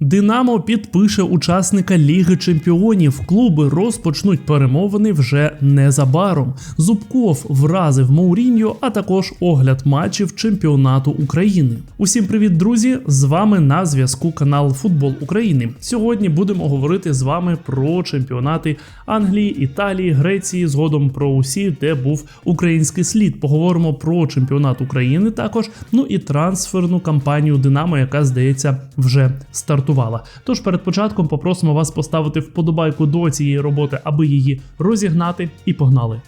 Динамо підпише учасника Ліги Чемпіонів. Клуби розпочнуть перемовини вже незабаром. Зубков вразив Моуріньо, а також огляд матчів чемпіонату України. Усім привіт, друзі! З вами на зв'язку канал Футбол України. Сьогодні будемо говорити з вами про чемпіонати Англії, Італії, Греції. Згодом про усі, де був український слід. Поговоримо про чемпіонат України також. Ну і трансферну кампанію Динамо, яка здається вже стартувала. Тож перед початком попросимо вас поставити вподобайку до цієї роботи, аби її розігнати, і погнали.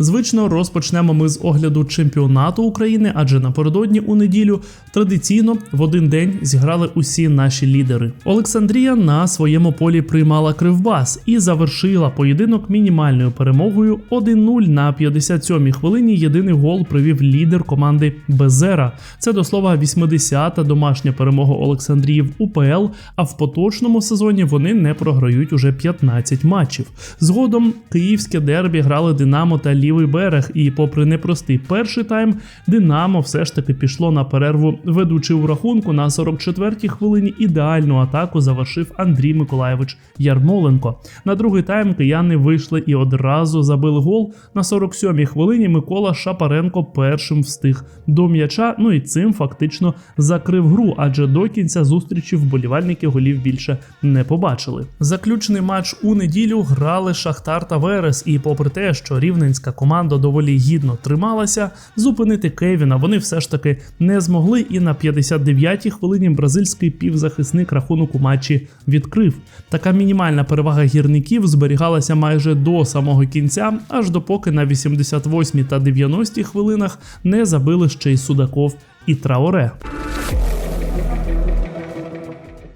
Звично розпочнемо ми з огляду чемпіонату України, адже напередодні у неділю традиційно в один день зіграли усі наші лідери. Олександрія на своєму полі приймала Кривбас і завершила поєдинок мінімальною перемогою 1-0 на 57-й хвилині. Єдиний гол привів лідер команди Безера. Це до слова 80-та домашня перемога Олександрії в УПЛ. А в поточному сезоні вони не програють уже 15 матчів. Згодом київське дербі грали Динамо та лівий берег, і, попри непростий перший тайм, Динамо все ж таки пішло на перерву, ведучи у рахунку на 44-й хвилині ідеальну атаку завершив Андрій Миколаєвич Ярмоленко. На другий тайм кияни вийшли і одразу забили гол. На 47-й хвилині Микола Шапаренко першим встиг до м'яча. Ну і цим фактично закрив гру, адже до кінця зустрічі вболівальники голів більше не побачили. Заключний матч у неділю грали Шахтар та Верес, і попри те, що рівненська команда доволі гідно трималася, зупинити Кевіна вони все ж таки не змогли. І на 59-й хвилині бразильський півзахисник рахунок у матчі відкрив. Така мінімальна перевага гірників зберігалася майже до самого кінця, аж допоки на 88-й та 90-й хвилинах не забили ще й Судаков і Траоре.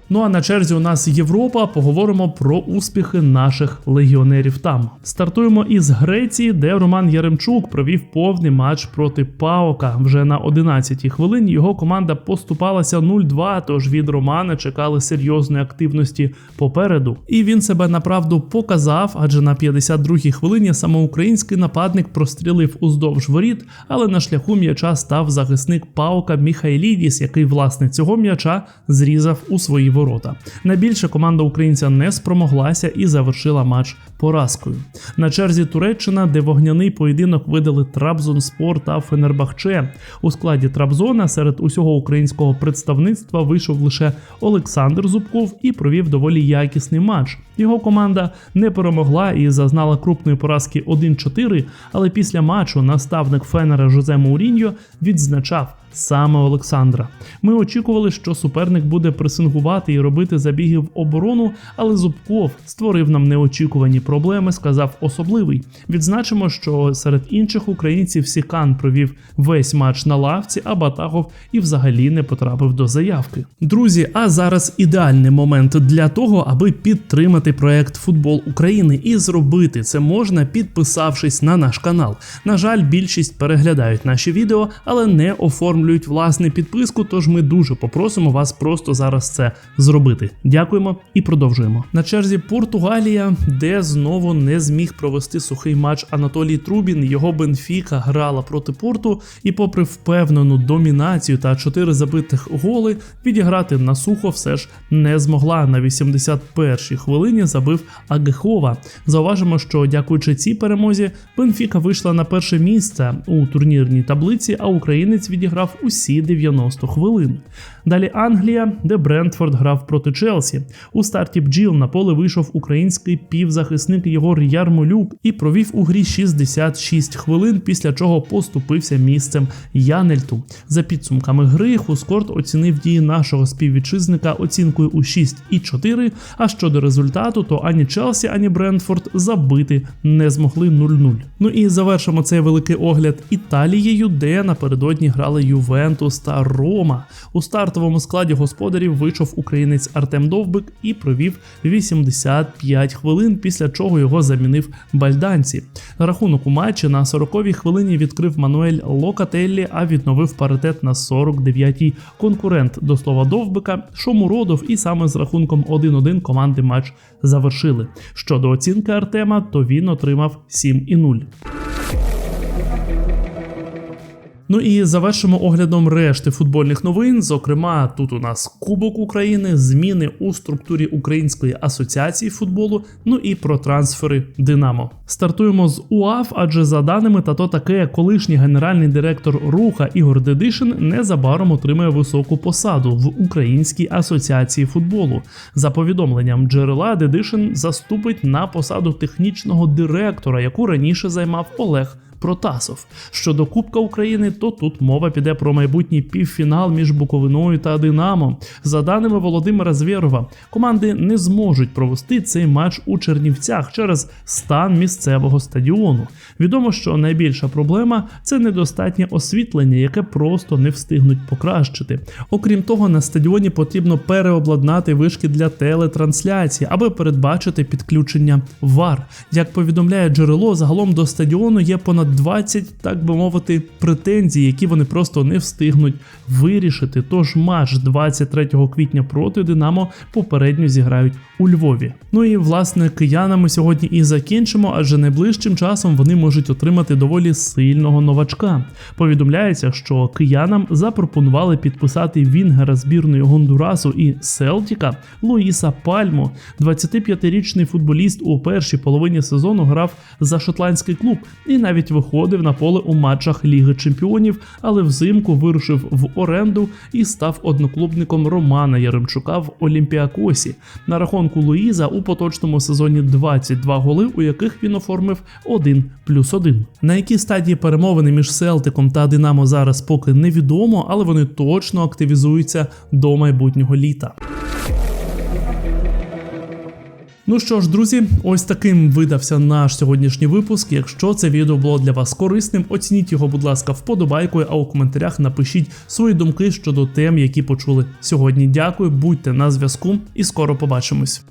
Ну а на черзі у нас Європа. Поговоримо про успіхи наших легіонерів там. Стартуємо із Греції, де Роман Яремчук провів повний матч проти Паока. Вже на 11-й хвилині його команда поступалася 0-2, Тож від Романа чекали серйозної активності попереду. І він себе направду показав, адже на 52-й хвилині самоукраїнський нападник прострілив уздовж воріт, але на шляху м'яча став захисник Паока Міхайлідіс, який власне цього м'яча зрізав у свої ворота. Найбільше команда українця не спромоглася і завершила матч поразкою. На черзі Туреччина, де вогняний поєдинок видали Трабзонспор та Фенербахче. У складі Трабзона серед усього українського представництва вийшов лише Олександр Зубков і провів доволі якісний матч. Його команда не перемогла і зазнала крупної поразки 1-4, але після матчу наставник Фенера Жозе Мауріньо відзначав саме Олександра. Ми очікували, що суперник буде пресингувати і робити забіги в оборону, але Зубков створив нам неочікувані проблеми. Сказав особливий. Відзначимо, що серед інших українців Сікан провів весь матч на лавці, а Батагов і взагалі не потрапив до заявки. Друзі, а зараз ідеальний момент для того, аби підтримати проект Футбол України і зробити це можна, підписавшись на наш канал. На жаль, більшість переглядають наші відео, але не оформлюють власне підписку. Тож ми дуже попросимо вас просто зараз це зробити. Дякуємо і продовжуємо. На черзі Португалія, де знову не зміг провести сухий матч Анатолій Трубін. Його Бенфіка грала проти порту, і, попри впевнену домінацію та чотири забитих голи, відіграти на сухо все ж не змогла. На 81-й хвилині забив Агехова. Зауважимо, що дякуючи цій перемозі, Бенфіка вийшла на перше місце у турнірній таблиці, а українець відіграв усі 90 хвилин. Далі Англія, де Брентфорд грав проти Челсі. У старті бджіл на поле вийшов український півзахисник Єгор Ярмолюк і провів у грі 66 хвилин, після чого поступився місцем Янельту. За підсумками гри Хускорт оцінив дії нашого співвітчизника оцінкою у 6,4, А щодо результату, то ані Челсі, ані Брентфорд забити не змогли 0-0. Ну і завершимо цей великий огляд Італією, де напередодні грали Ювентус та Рома. У стартовому складі господарів вийшов українець Артем Довбик і провів 85 хвилин, після чого його замінив Бальданці. Рахунок у матчі на 40-й хвилині відкрив Мануель Локателлі, а відновив паритет на 49-й конкурент до слова Довбика Шомуродов, і саме з рахунком 1-1 команди матч завершили. Щодо оцінки Артема, то він отримав 7,0. Ну і завершимо оглядом решти футбольних новин. Зокрема, тут у нас Кубок України, зміни у структурі Української асоціації футболу, ну і про трансфери Динамо. Стартуємо з УАФ, адже за даними та то таке, колишній генеральний директор Руха Ігор Дедишин незабаром отримає високу посаду в Українській асоціації футболу. За повідомленням джерела, Дедишин заступить на посаду технічного директора, яку раніше займав Олег. Протасов. Щодо Кубка України, то тут мова піде про майбутній півфінал між Буковиною та Динамо. За даними Володимира Звєрова, команди не зможуть провести цей матч у Чернівцях через стан місцевого стадіону. Відомо, що найбільша проблема це недостатнє освітлення, яке просто не встигнуть покращити. Окрім того, на стадіоні потрібно переобладнати вишки для телетрансляції, аби передбачити підключення ВАР. Як повідомляє джерело, загалом до стадіону є понад 20, так би мовити, претензій, які вони просто не встигнуть вирішити. Тож матч 23 квітня проти Динамо попередньо зіграють у Львові. Ну і власне киянами сьогодні і закінчимо, адже найближчим часом вони можуть отримати доволі сильного новачка. Повідомляється, що киянам запропонували підписати Вінгера збірної Гондурасу і Селтіка Луїса Пальмо. 25-річний футболіст у першій половині сезону грав за шотландський клуб і навіть виходив на поле у матчах Ліги Чемпіонів, але взимку вирушив в оренду і став одноклубником Романа Яремчука в Олімпіакосі. На рахунку Луїза у поточному сезоні 22 голи, у яких він оформив 1 плюс 1. На якій стадії перемовини між Селтиком та Динамо зараз поки невідомо, але вони точно активізуються до майбутнього літа. Ну що ж, друзі, ось таким видався наш сьогоднішній випуск. Якщо це відео було для вас корисним, оцініть його, будь ласка, вподобайкою, а у коментарях напишіть свої думки щодо тем, які почули сьогодні. Дякую, будьте на зв'язку і скоро побачимось.